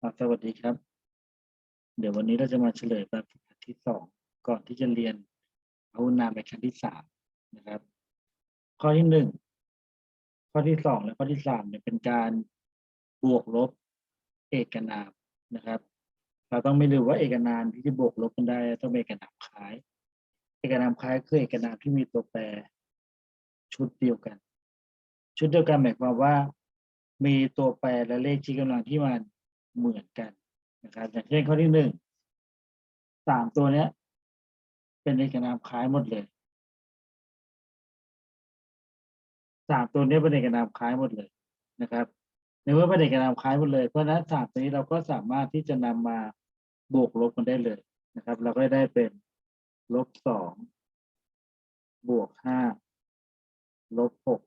สวัสดีครับ เดี๋ยววันนี้เราจะมาเฉลยแบบฝึกหัดที่สองก่อนที่จะเรียนอาวุนามในขั้นที่สามนะครับ ข้อที่หนึ่งข้อที่สองและข้อที่สามเนี่ยเป็นการบวกลบเอกนามนะครับ เราต้องไม่ลืมว่าเอกนามที่จะบวกลบกันได้ต้องเป็นเอกนามคล้าย เอกนามคล้ายคือเอกนามที่มีตัวแปรชุดเดียวกัน ชุดเดียวกันหมายความว่า มีตัวแปรและเลขชี้กำลังที่มัน เหมือนกันนะครับอย่างเช่นข้อที่หนึ่งสามตัวเนี้ย เป็นเอกนามคล้ายหมดเลยสามตัวเนี้ยเป็นเอกนามคล้ายหมดเลยนะครับในเมื่อเป็นเอกนามคล้ายหมดเลยเพราะนั้นสามตัวนี้เราก็สามารถที่จะนำมาบวกลบกันได้เลยนะครับ เราก็ได้เป็นลบสองบวกห้าลบหก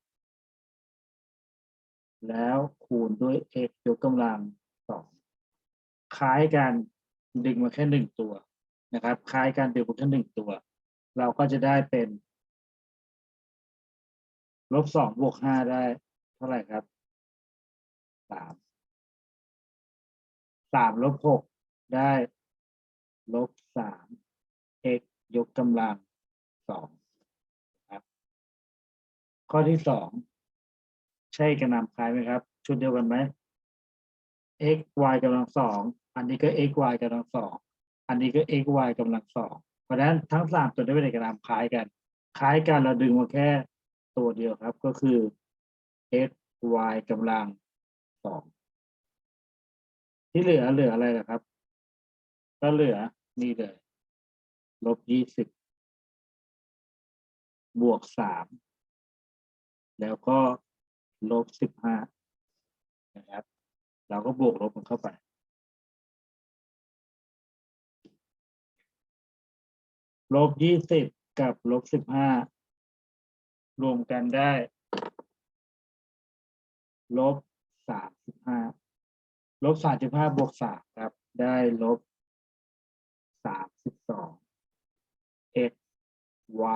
แล้วคูณด้วย x ยกกำลัง คล้ายกันดึงมาแค่หนึ่งตัวนะครับ คล้ายกันดึงมาแค่หนึ่งตัว เราก็จะได้เป็นลบสองบวกห้าได้เท่าไหร่ครับสามสามลบหกได้ลบสาม x ยกกำลังสองครับข้อที่สองใช่กระนำคล้ายไหมครับ ชุดเดียวกันไหม x y กำลังสอง อันนี้ก็ x y กำลังสอง อันนี้ก็ x y กำลังสอง เพราะฉะนั้นทั้งสามตัวนี้เป็นกระนำคล้ายกัน คล้ายกันเราดึงมาแค่ตัวเดียวครับ ก็คือ x y กำลังสอง ที่เหลือเหลืออะไรล่ะครับ ก็เหลือนี่เลย ลบยี่สิบบวกสาม แล้วก็ลบสิบห้านะครับ เราก็บวกลบมันเข้าไป ลบยี่สิบกับลบสิบห้ารวมกันได้ ลบสามสิบห้าลบสามสิบห้าบวกสามครับ ได้ลบสามสิบสอง x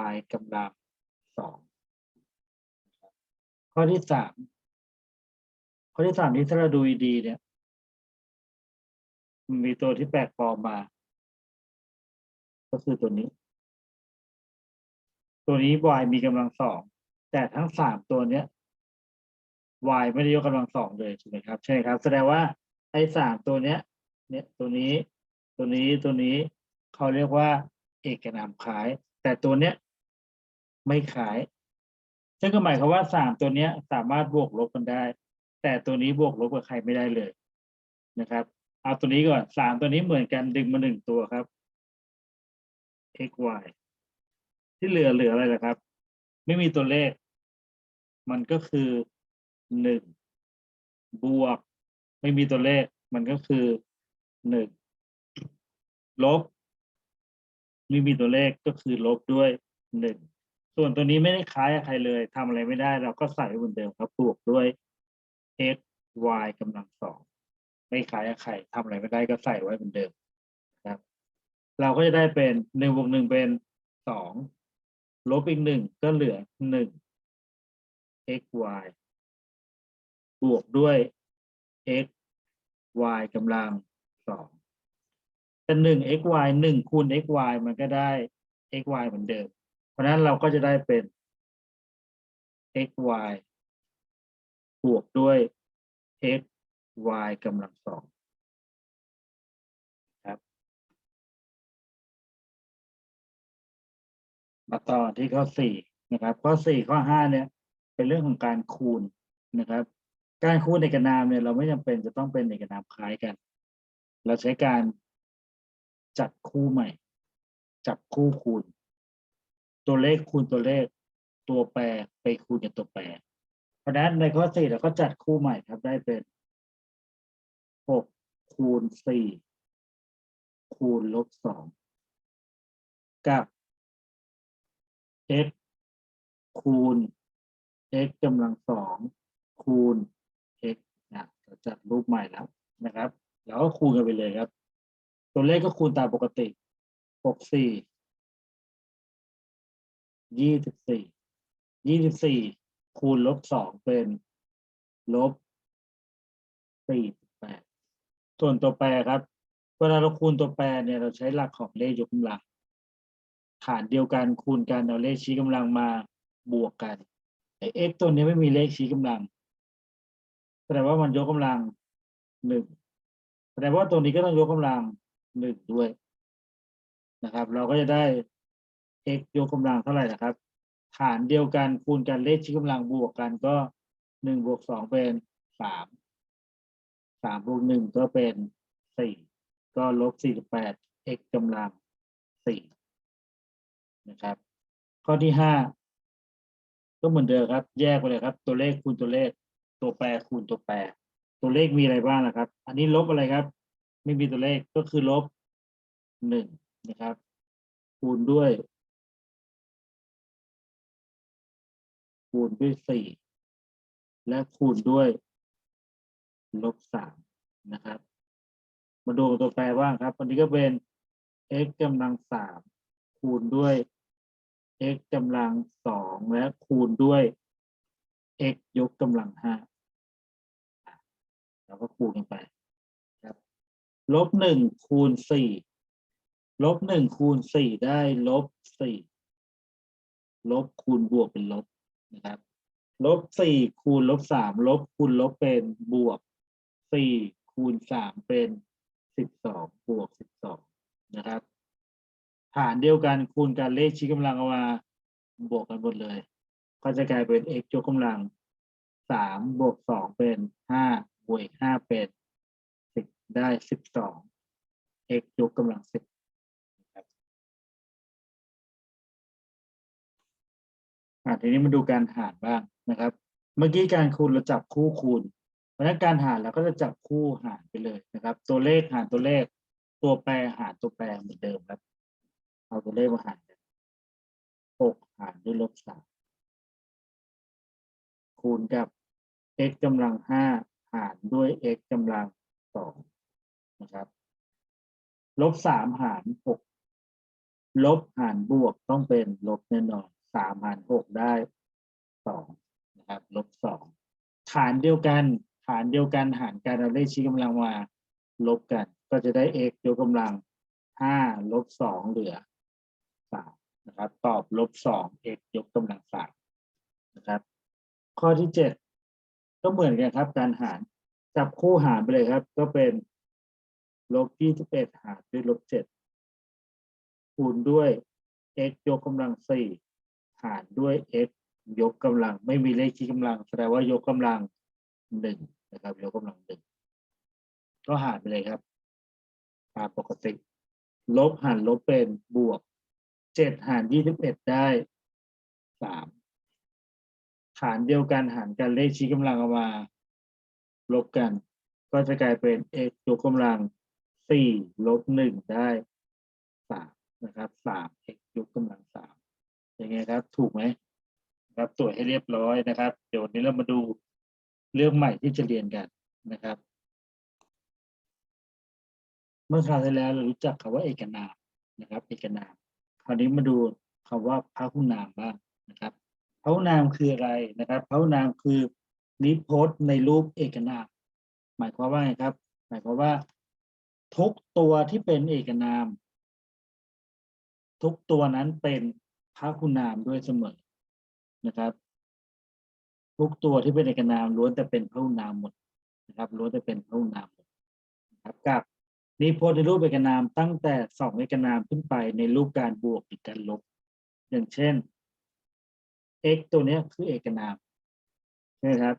y กำลังสองข้อที่สาม ข้อที่สามนี้ถ้าเราดูดีเนี่ย มีตัวที่แปลกปลอมมา ก็คือตัวนี้ ตัวนี้ y มีกำลังสอง แต่ทั้งสามตัวเนี้ย y ไม่ได้ยกกำลังสองเลยถูกไหมครับ ใช่ครับ แสดงว่าไอ้สามตัวเนี้ย เนี่ยตัวนี้ ตัวนี้ตัวนี้เขาเรียกว่า เอกนามคล้าย แต่ตัวเนี้ยไม่คล้ายซึ่งก็หมายความว่าสามตัวเนี้ย สามารถบวกลบกันได้ แต่ตัวนี้บวกลบกับใครไม่ได้เลยนะครับ เอาตัวนี้ก่อนสามตัวนี้เหมือนกันดึงมาหนึ่งตัวครับ x y ที่เหลือเหลืออะไรล่ะครับ ไม่มีตัวเลข มันก็คือหนึ่งบวก ไม่มีตัวเลข มันก็คือหนึ่งลบ ไม่มีตัวเลขก็คือลบด้วยหนึ่งส่วนตัวนี้ไม่ได้คล้ายกับใครเลยทำอะไรไม่ได้ เราก็ใส่เหมือนเดิมครับบวกด้วย x y กำลังสองไม่คล้ายกับใครทำอะไรไม่ได้ก็ใส่ไว้เหมือนเดิมนะครับ เราก็จะได้เป็นหนึ่งบวกหนึ่งเป็นสองลบอีกหนึ่งก็เหลือหนึ่ง x y บวกด้วย x y กำลังสองแต่หนึ่ง x y หนึ่งคูณ x y มันก็ได้ x y เหมือนเดิม เพราะนั้นเราก็จะได้เป็น x y บวกด้วย x y กำลังสองครับ มาต่อที่ข้อสี่นะครับ ข้อสี่ข้อห้าเนี่ย เป็นเรื่องของการคูณนะครับ การคูณเอกนามเนี่ยเราไม่จำเป็นจะต้องเป็นเอกนามคล้ายกัน เราใช้การจัดคู่ใหม่ จับคู่คูณ ตัวเลขคูณตัวเลข ตัวแปรไปคูณกับตัวแปร เพราะฉะนั้นในข้อสี่เราก็จัดคู่ใหม่ครับได้เป็นหกคูณสี่คูณลบสองกับ x คูณ x กำลังสองคูณ x นะเราจัดรูปใหม่แล้วนะครับแล้วก็คูณกันไปเลยครับ ตัวเลขก็คูณตามปกติหกสี่ยี่สิบสี่ยี่สิบสี่ คูณลบสองเป็นลบสี่สิบแปดส่วนตัวแปรครับ เวลาเราคูณตัวแปรเนี่ยเราใช้หลักของเลขยกกำลังฐานเดียวกันคูณกันเอาเลขชี้กำลังมาบวกกันไอ้ x ตัวนี้ไม่มีเลขชี้กำลังแสดงว่ามันยกกำลังหนึ่งแสดงว่าตัวนี้ก็ต้องยกกำลังหนึ่งด้วยนะครับ เราก็จะได้ x ยกกำลังเท่าไหร่นะครับ ฐานเดียวกันคูณกันเลขชี้กำลังบวกกันก็หนึ่งบวกสองเป็นสามสามบวกหนึ่งก็เป็นสี่ก็ลบสี่สิบแปด x กำลังสี่นะครับ ข้อที่ห้าก็เหมือนเดิมครับ แยกไปเลยครับ ตัวเลขคูณตัวเลข ตัวแปรคูณตัวแปร ตัวเลขมีอะไรบ้างนะครับ อันนี้ลบอะไรครับ ไม่มีตัวเลขก็คือลบหนึ่งนะครับ คูณด้วย คูณด้วยสี่และคูณด้วยลบสามนะครับ มาดูตัวแปรบ้างครับวันนี้ก็เป็น x กำลังสามคูณด้วย x กำลังสองและคูณด้วย x ยกกำลังห้าแล้วก็คูณกันไปครับลบหนึ่งคูณสี่ลบหนึ่งคูณสี่ได้ลบสี่ลบคูณบวกเป็นลบ นะครับลบสี่คูณลบสามลบคูณลบเป็นบวกสี่คูณสามเป็นสิบสองบวกสิบสองนะครับ ฐานเดียวกันคูณกันเลขชี้กำลังเอามาบวกกันหมดเลย ก็จะกลายเป็น x ยกกำลังสามบวกสองเป็นห้าบวกห้าเป็นสิบได้สิบสอง x ยกกำลังสิบนะครับ อะทีนี้มาดูการหารบ้างนะครับ เมื่อกี้การคูณเราจับคู่คูณ เพราะฉะนั้นการหารเราก็จะจับคู่หารไปเลยนะครับ ตัวเลขหารตัวเลข ตัวแปรหารตัวแปรเหมือนเดิมครับ เอาตัวเลขมาหารหกหารด้วยลบสามคูณกับ x กำลังห้าหารด้วย x กำลังสองนะครับลบสามหารหกลบหารบวกต้องเป็นลบแน่นอน สามหารหกได้สองนะครับลบสองฐานเดียวกัน ฐานเดียวกันหารกันเราได้ชี้กำลังมาลบกัน ก็จะได้ x ยกกำลังห้าลบสองเหลือสามนะครับ ตอบลบสอง x ยกกำลังสามนะครับ ข้อที่เจ็ดก็เหมือนกันครับ การหารจับคู่หารไปเลยครับ ก็เป็นลบยี่สิบเอ็ดหารด้วยลบเจ็ดคูณด้วย x ยกกำลังสี่ารด้วย x ยกกำลัง ไม่มีเลขชี้กำลัง แสดงว่ายกกำลังหนึ่งนะครับ ยกกำลังหนึ่งก็หารไปเลยครับตามปกติ ลบหารลบเป็นบวกเจ็ดหารยี่สิบเอ็ดได้สามฐานเดียวกันหารกันเลขชี้กำลังเอามา ลบกัน ก็จะกลายเป็น x ยกกำลังสี่ลบหนึ่งได้สามนะครับสาม x ยกกำลังสาม ยังไงครับ ถูกไหมครับตรวจให้เรียบร้อยนะครับ เดี๋ยววันนี้เรามาดูเรื่องใหม่ที่จะเรียนกันนะครับ เมื่อคราวที่แล้วเรารู้จักคำว่าเอกนามนะครับ เอกนาม คราวนี้มาดูคำว่าพหุนามบ้างนะครับพหุนามคืออะไรนะครับพหุนามคือนิพจน์ในรูปเอกนาม หมายความว่าไงครับ หมายความว่า ทุกตัวที่เป็นเอกนาม ทุกตัวนั้นเป็น พหุนามด้วยเสมอนะครับ ทุกตัวที่เป็นเอกนามล้วนแต่เป็นพหุนามหมดนะครับล้วนแต่เป็นพหุนามหมดนะครับกับนิพจน์ในรูปเอกนามตั้งแต่สองเอกนามขึ้นไปในรูปการบวกหรือการลบ อย่างเช่น x ตัวนี้คือเอกนามใช่ไหมครับ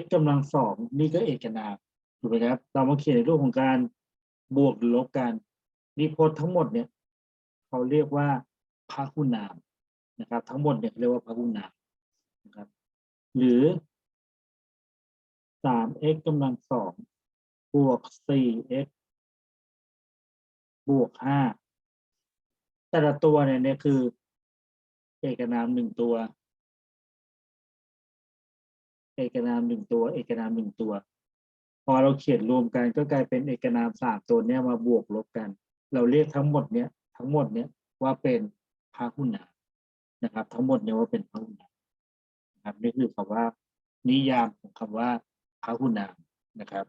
x กำลังสองนี่ก็เอกนามถูกไหมครับ เรามาเขียนในรูปของการบวกหรือลบกันนิพจน์ทั้งหมดเนี่ย เขาเรียกว่าพหุนามนะครับ ทั้งหมดเนี่ยเรียกว่าพหุนามนะครับหรือสาม x กำลังสองบวกสี่ x บวกห้าแต่ละตัวเนี่ยเนี่ยคือ เอกนามหนึ่งตัว เอกนามหนึ่งตัว เอกนามหนึ่งตัว พอเราเขียนรวมกันก็กลายเป็นเอกนามสามตัวเนี้ยมาบวกลบกัน เราเรียกทั้งหมดเนี้ย ทั้งหมดเนี้ยว่าเป็นพหุนามนะครับ ทั้งหมดเนี้ยว่าเป็นพหุนามนะครับนี่คือคำว่า นิยามของคำว่าพหุนามนะครับ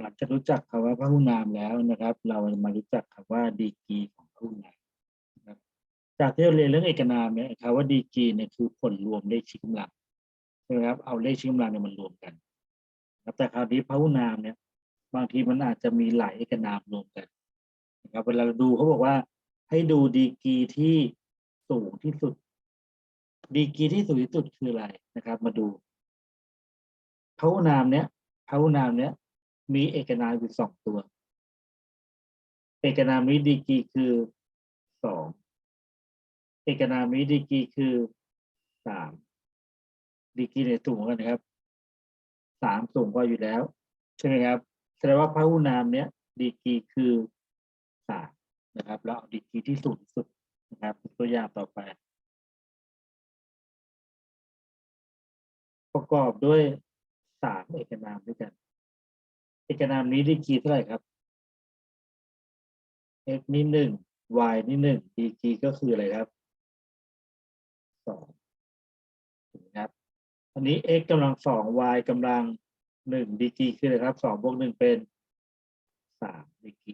หลังจากรู้จักคำว่าพหุนามแล้วนะครับ เรามารู้จักคำว่าดีกีของพหุนามนะครับ จากที่เราเรียนเรื่องเอกนามเนี่ยคำว่าดีกีเนี่ยคือผลรวมเลขชี้กำลังใช่ไหมครับเอาเลขชี้กำลังเนี่ยมันรวมกันแต่คราวนี้พหุนามเนี่ยบางทีมันอาจจะมีหลายเอกนามรวมกัน นะครับเวลาเราดูเขาบอกว่า ให้ดูดีกรีที่สูงที่สุด ดีกรีที่สูงที่สุดคืออะไรนะครับ มาดูพหุนามเนี้ยพหุนามเนี้ย มีเอกนามอยู่สองตัว เอกนามนี้ดีกรีคือสองเอกนามนี้ดีกรีคือสามดีกรีเนี่ยสูงกันนะครับสามสูงกว่าอยู่แล้ว ใช่ไหมครับแสดงว่าพหุนามเนี้ยดีกรีคือ สามนะครับ แล้วเอาดีกรีที่สูงสุดนะครับตัวอย่างต่อไป ประกอบด้วยสามเอกนามด้วยกัน เอกนามนี้ดีกรีเท่าไหร่ครับ x นี่หนึ่ง y นี่หนึ่ง ดีกรีก็คืออะไรครับสองถูกไหมครับ อันนี้ x กำลังสอง y กำลังหนึ่งดีกรีคืออะไรครับสองบวกหนึ่งเป็นสามดีกรี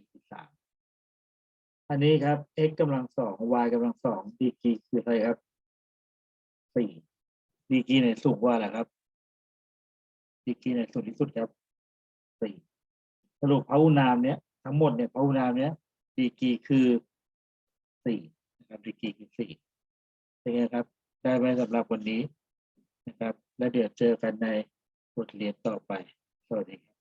อันนี้ครับ x กำลังสอง y กำลังสองดีกีคืออะไรครับสี่ดีกีไหนสูงกว่าแหละครับดีกีไหนสูงที่สุดครับสี่สรุปพหุนามเนี้ยทั้งหมดเนี่ยพหุนามเนี้ยดีกีคือสี่นะครับดีกีคือสี่เป็นไงครับ ได้ไหมสำหรับวันนี้นะครับ แล้วเดี๋ยวเจอกันในบทเรียนต่อไป สวัสดีครับ